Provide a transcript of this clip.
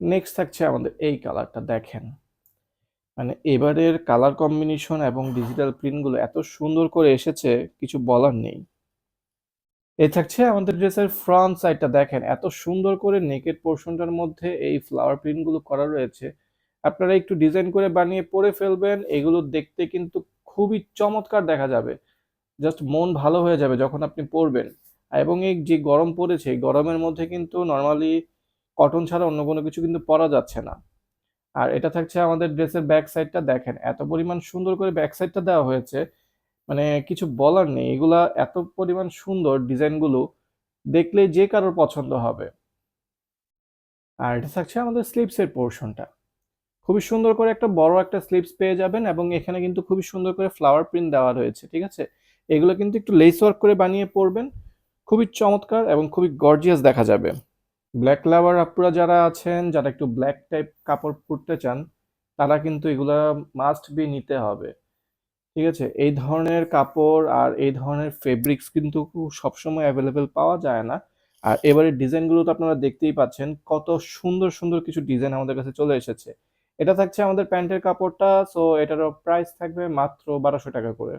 Next থাকছে আমাদের এই কালারটা দেখেন। মানে এবারের কালার কম্বিনেশন এবং ডিজিটাল প্রিন্টগুলো এত সুন্দর করে এসেছে কিছু বলার নেই। এ থাকছে আমাদের ড্রেসের ফ্রন্ট সাইডটা দেখেন এত সুন্দর করে নেকেড পোর্শনটার মধ্যে এই ফ্লাওয়ার প্রিন্টগুলো করা রয়েছে। আপনারা একটু ডিজাইন করে বানিয়ে পরে ফেলবেন। এগুলো দেখতে কিন্তু খুবই চমৎকার দেখা যাবে। জাস্ট মন ভালো হয়ে যাবে যখন আপনি পরবেন। এবং এই যে গরম পড়েছে, গরমের মধ্যে কিন্তু নরমালি কটন ছাড়া অন্য কোনো কিছু কিন্তু পরা যাচ্ছে না। আর এটা থাকছে আমাদের ড্রেসের ব্যাক সাইডটা দেখেন এত পরিমাণ সুন্দর করে ব্যাক সাইডটা দেওয়া হয়েছে, মানে কিছু বলার নেই। এগুলা এত পরিমাণ সুন্দর ডিজাইনগুলো দেখলে যে কারোর পছন্দ হবে। আর এটা থাকছে আমাদের স্লিপসের পোর্শনটা খুবই সুন্দর করে একটা বড় একটা স্লিপস পেয়ে যাবেন এবং এখানে কিন্তু খুবই সুন্দর করে ফ্লাওয়ার প্রিন্ট দেওয়া রয়েছে। ঠিক আছে? এগুলো কিন্তু একটু লেস ওয়ার্ক করে বানিয়ে পরবেন। খুবই চমৎকার এবং খুবই গর্জিয়াস দেখা যাবে। ব্লাক লাভার আপুরা যারা আছেন, যারা একটু ব্ল্যাক টাইপ কাপড় পরতে চান, তারা কিন্তু এগুলা মাস্ট বি নিতে হবে। ঠিক আছে? এই ধরনের কাপড় আর এই ধরনের ফেব্রিক্স কিন্তু সবসময় অ্যাভেলেবেল পাওয়া যায় না। আর এবারের ডিজাইনগুলো তো আপনারা দেখতেই পাচ্ছেন কত সুন্দর, সুন্দর কিছু ডিজাইন আমাদের কাছে চলে এসেছে। এটা থাকছে আমাদের প্যান্টের কাপড়টা। সো এটারও প্রাইস থাকবে মাত্র ৳১২০০ করে।